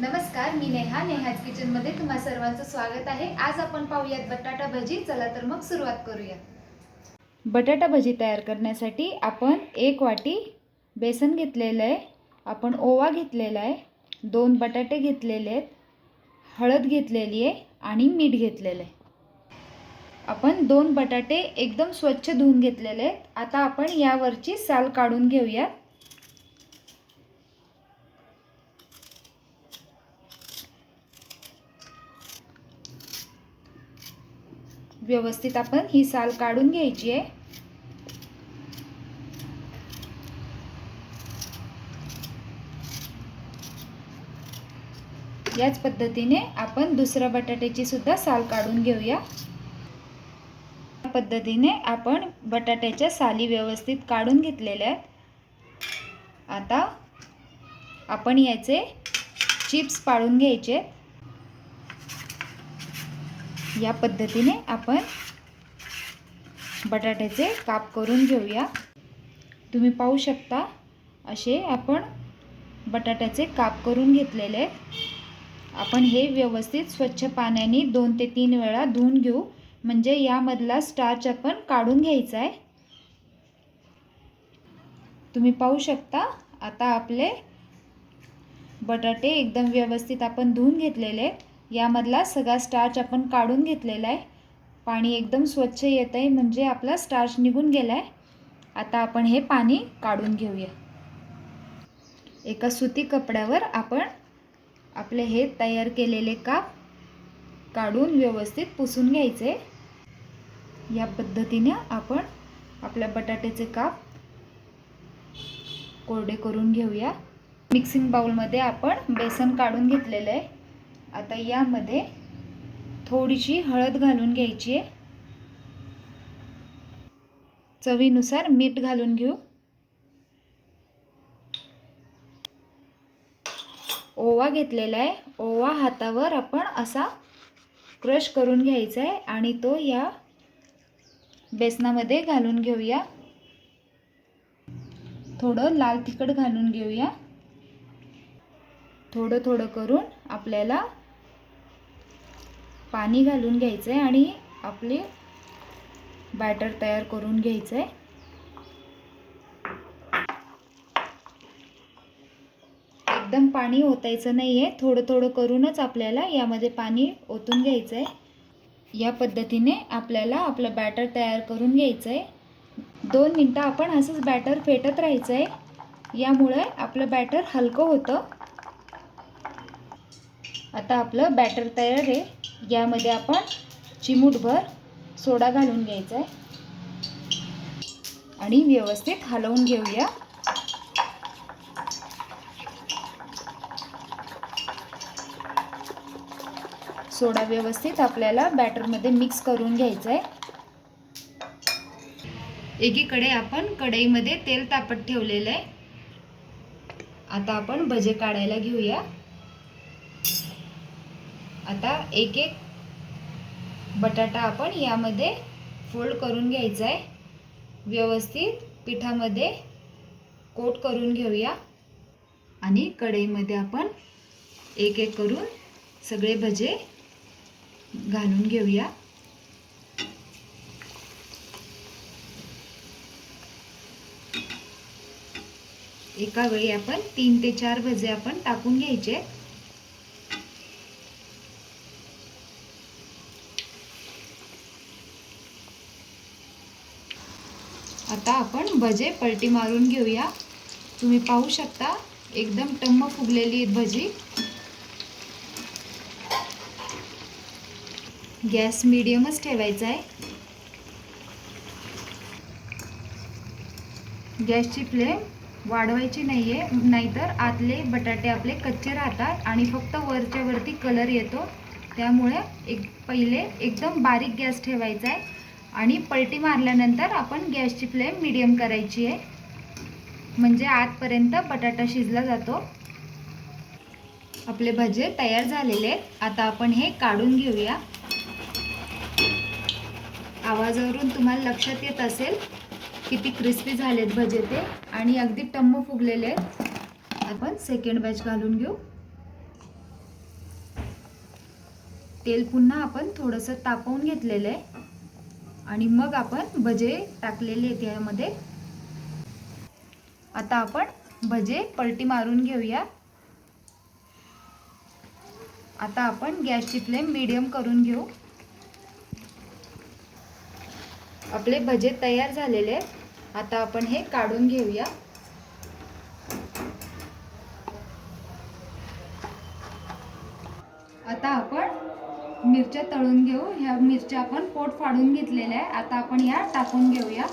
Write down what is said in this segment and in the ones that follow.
नमस्कार मी नेहा नेहाज किचनमध्ये तुम्हा सर्वांचं स्वागत आहे. आज आपण पाहूयात बटाटा भजी. चला तर मग सुरुवात करूया. बटाटा भजी तयार करण्यासाठी आपण एक वाटी बेसन घेतलेलं आहे. आपण ओवा घेतलेला आहे. दोन बटाटे घेतलेले आहेत. हळद घेतलेली आहे आणि मीठ घेतलेलं आहे. आपण दोन बटाटे एकदम स्वच्छ धुवून घेतलेले आहेत. आता आपण यावरची साल काढून घेऊयात. व्यवस्थित आपण ही साल काढून घ्यायची आहे. याच पद्धतीने आपण दुसऱ्या बटाट्याची सुद्धा साल काढून घेऊया. या पद्धतीने आपण बटाट्याच्या साली व्यवस्थित काढून घेतलेल्या आहेत. आता आपण याचे चिप्स पाडून घ्यायचे या पद्धतीने आपण बटाट्याचे काप करून घेऊया. तुम्ही पाहू शकता असे आपण बटाट्याचे काप करून घेतलेले. आहेत आपण हे व्यवस्थित स्वच्छ पाण्याने दोन ते तीन वेळा धुवून घेऊ. म्हणजे यामधला स्टार्च आपण काढून घ्यायचा आहे. तुम्ही पाहू शकता आता आपले बटाटे एकदम व्यवस्थित आपण धुवून घेतलेले. आहेत यामधला सगळा स्टार्च आपण काढून घेतलेला आहे. पाणी एकदम स्वच्छ येत आहे म्हणजे आपला स्टार्च निघून गेला आहे आता आपण हे पाणी काढून घेऊया. एका सुती कपड्यावर आपण आपले हे तयार केलेले काप काढून व्यवस्थित पुसून घ्यायचे. या पद्धतीने आपण आपल्या बटाट्याचे काप कोरडे करून घेऊया. मिक्सिंग बाउलमध्ये आपण बेसन काढून घेतलेलं आहे. आता यामध्ये थोडीशी हळद घालून घ्यायची आहे. चवीनुसार मीठ घालून घेऊ. ओवा घेतलेला आहे. ओवा हातावर आपण असा क्रश करून घ्यायचा आहे आणि तो या बेसनामध्ये घालून घेऊया. थोडं लाल तिखट घालून घेऊया. थोडं थोडं करून आपल्याला पाणी घालून घ्यायचं आहे आणि आपले बॅटर तयार करून घ्यायचं आहे एकदम पाणी ओतायचं नाही आहे थोडं थोडं करूनच आपल्याला यामध्ये पाणी ओतून घ्यायचं आहे या पद्धतीने आपल्याला आपलं बॅटर तयार करून घ्यायचं आहे दोन मिनटं आपण असंच बॅटर फेटत राहायचं आहे यामुळे आपलं बॅटर हलकं होतं. आता आपलं बॅटर तयार आहे. यामध्ये आपण चिमूटभर सोडा घालून घ्यायचा आहे आणि व्यवस्थित हलवून घेऊया. सोडा व्यवस्थित आपल्याला बॅटरमध्ये मिक्स करून घ्यायचा आहे एकीकडे आपण कढईमध्ये तेल तापत ठेवलेलं आहे आता आपण भजे काढायला घेऊया. आता एक एक बटाटा आपण यामध्ये फोल्ड करून घ्यायचा आहे व्यवस्थित पिठामध्ये कोट करून घेऊया. आणि कढईमध्ये आपण एक एक करून सगळे भजे घालून घेऊया. एका वेळी आपण तीन ते चार भजे आपण टाकून घ्यायचे. आता आपण भजे पलटी मारून घेऊया. तुम्ही पाहू शकता एकदम टम्म फुगलेली भजी. गॅस मिडियमच ठेवायचा आहे. गॅसची फ्लेम वाढवायची नाही आहे नाहीतर आतले बटाटे आपले कच्चे राहतात आणि फक्त वरच्या वरती कलर येतो. त्यामुळे एक पहिले एकदम बारीक गॅस ठेवायचा आहे. आणि पलटी मारल्यानंतर आपण गॅसची फ्लेम मिडियम करायची आहे. म्हणजे आतपर्यंत बटाटा शिजला जातो. आपले भजे तयार झालेले आहेत. आता आपण हे काढून घेऊया. आवाजावरून तुम्हाला लक्षात येत असेल किती क्रिस्पी झालेत भजे ते. आणि अगदी टम्म फुगलेले आहेत. आपण सेकंड बॅच घालून घेऊ. तेल पुन्हा आपण थोडंसं तापवून घेतलेलं आहे. आणि मग आपण भजे टाकलेले आहेत यामध्ये. आता आपण भजे पलटी मारून घेऊया. आता आपण गॅसची फ्लेम मीडियम करून घेऊ. आपले भजे तयार झालेले आहेत. आता आपण हे काढून घेऊया. आता आपण मिरच्या तळून घेऊ. ह्या मिरच्या आपण पोट फाडून घेतलेल्या आहे आता आपण या टाकून घेऊया.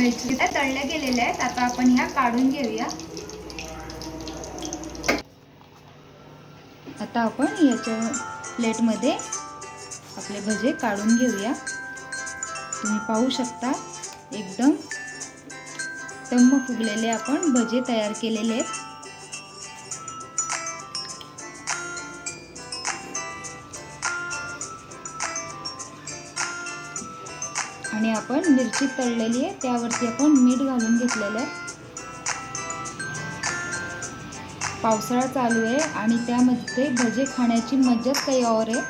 मिरची तळल्या गेलेल्या आहेत. आता आपण ह्या काढून घेऊया. आता आपण याच्या प्लेटमध्ये आपले भजे काढून घेऊया. तुम्ही पाहू शकता एकदम टम्म फुगलेले आपण भजे तयार केलेले आहेत. आणि आपण मिरची तळलेली आहे त्यावरती आपण मीठ घालून घेतलेलं आहे. पावसाळा चालू आहे आणि त्यामध्ये भजे खाण्याची मज्जाच काही और आहे.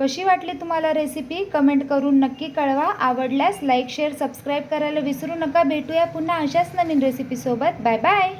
कशी वाटली तुम्हाला रेसिपी कमेंट करून नक्की कळवा. आवडल्यास लाईक शेअर सबस्क्राईब करायला विसरू नका. भेटूया पुन्हा अशाच नवीन रेसिपीसोबत बाय बाय